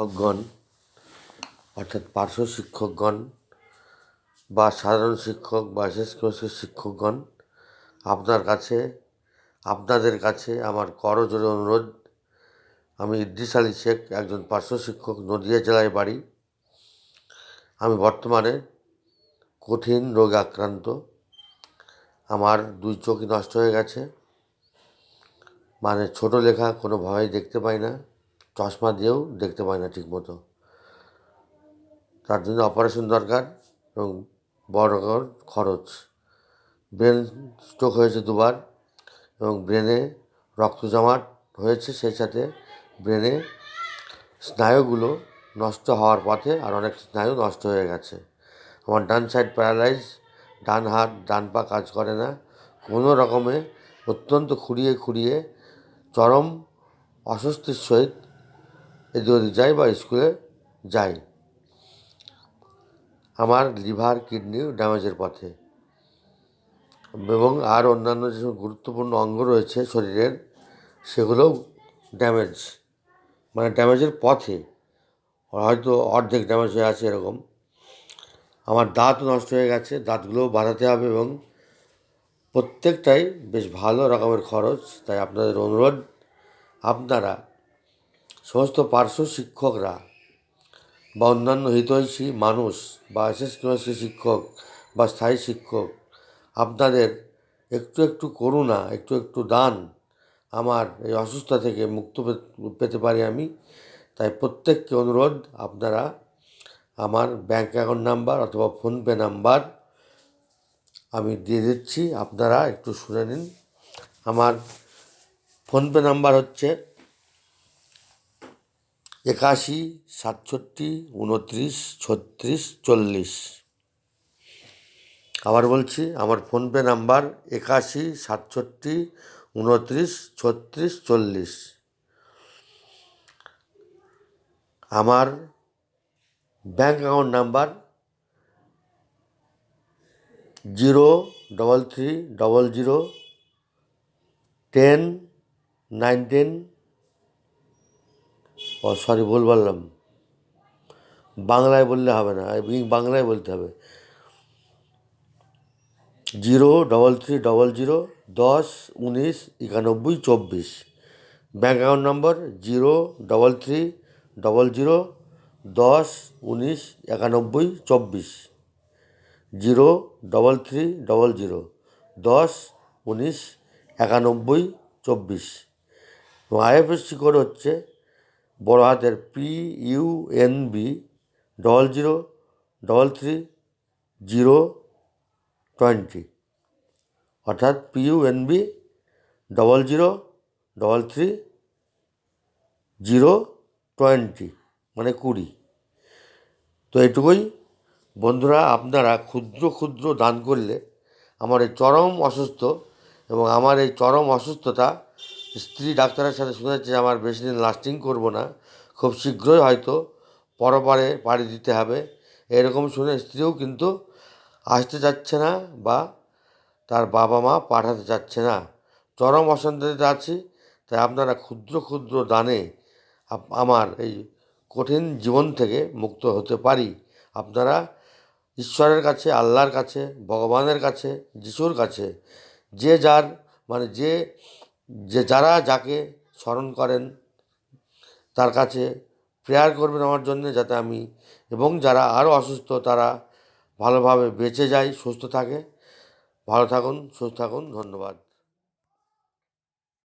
শিক্ষকগণ, অর্থাৎ পার্শ্ব শিক্ষকগণ বা সাধারণ শিক্ষক বা এসএস শিক্ষকগণ, আপনার কাছে, আপনাদের কাছে আমার করজোড়ে অনুরোধ। আমি ইদ্রিস আলী শেখ, একজন পার্শ্ব শিক্ষক, নদিয়া জেলায় বাড়ি। আমি বর্তমানে কঠিন রোগে আক্রান্ত। আমার দুই চোখই নষ্ট হয়ে গেছে। মানে ছোট লেখা কোনোভাবেই দেখতে পাই না। চশমা দিয়েও দেখতে পায় না ঠিকমতো। তার জন্য অপারেশন দরকার এবং বড় খরচ। ব্রেন স্ট্রোক হয়েছে দুবার এবং ব্রেনে রক্ত জমাট হয়েছে সেই সাথে ব্রেনে স্নায়ুগুলো নষ্ট হওয়ার পথে আর অনেক স্নায়ু নষ্ট হয়ে গেছে। আমার ডান সাইড প্যারালাইজ ডান হাত, ডান পা কাজ করে না। কোনো রকমে অত্যন্ত খুঁড়িয়ে খুঁড়িয়ে চরম অস্বস্তির সহিত এদিক যাই বা স্কুলে, যাই। আমার লিভার, কিডনি ড্যামেজের পথে। এবং আর অন্যান্য যেসব গুরুত্বপূর্ণ অঙ্গ রয়েছে শরীরের, সেগুলোও ড্যামেজ। মানে ড্যামেজের পথে। হয়তো অর্ধেক ড্যামেজ হয়ে আছে এরকম। আমার দাঁত নষ্ট হয়ে গেছে, দাঁতগুলোও বাঁধাতে হবে এবং প্রত্যেকটাই বেশ ভালো রকমের খরচ। তাই আপনাদের অনুরোধ, আপনারা সমস্ত পার্শ্ব শিক্ষকরা বা অন্যান্য হিতৈষী মানুষ বা এসএস ক্লাসের শিক্ষক বা স্থায়ী শিক্ষক, আপনাদের একটু একটু করুণা, একটু একটু দান আমার এই অসুস্থতা থেকে মুক্ত পেতে পারি আমি। তাই প্রত্যেককে অনুরোধ, আপনারা আমার ব্যাঙ্ক অ্যাকাউন্ট নাম্বার অথবা ফোনপে নাম্বার আমি দিয়ে দিচ্ছি, আপনারা একটু শুনে নিন। আমার ফোনপে নাম্বার হচ্ছে একাশি, সাতষট্টি, উনত্রিশ, ছত্রিশ, চল্লিশ। আবার বলছি, আমার ফোনপে নাম্বার একাশি, সাতষট্টি, উনত্রিশ, ছত্রিশ, চল্লিশ। আমার bank account number zero double three double zero ten nineteen sorry ভুল বললাম। বাংলায় বললে হবে না বাংলায় বলতে হবে। Zero double three double zero দশ উনিশ একানব্বই চব্বিশ। Bank account number zero double three double zero দশ উনিশ একানব্বই চব্বিশ। Zero double three double zero দশ উনিশ একানব্বই চব্বিশ। এবং আইএফএসসি কোড হচ্ছে বড় হাতের P U N B double zero double three zero twenty অর্থাৎ P U N B double zero double three zero twenty মানে কুড়ি। তো এটুকুই। বন্ধুরা, আপনারা ক্ষুদ্র ক্ষুদ্র দান করলে আমার এই চরম অসুস্থ এবং আমার এই চরম অসুস্থতা স্ত্রী ডাক্তারের সাথে শুনেছে যে আমার বেশি দিন লাস্টিং করব না, খুব শীঘ্রই হয়তো পরপারে পাড়ি দিতে হবে। এরকম শুনে স্ত্রীও কিন্তু আসতে চাচ্ছে না বা তার বাবা মা পাঠাতে চাচ্ছে না। চরম অশান্তিতে আছি, তাই আপনারা ক্ষুদ্র ক্ষুদ্র দানে আমার এই কঠিন জীবন থেকে মুক্ত হতে পারি। আপনারা ঈশ্বরের কাছে, আল্লাহর কাছে, ভগবানের কাছে, যিশুর কাছে, যে যার মানে যে যে যারা যাকে স্মরণ করেন, তার কাছে প্রেয়ার করবেন আমার জন্য যাতে আমি, এবং যারা আরও অসুস্থ, তারা ভালোভাবে বেঁচে যায়, সুস্থ থাকে। ভালো থাকুন, সুস্থ থাকুন, ধন্যবাদ।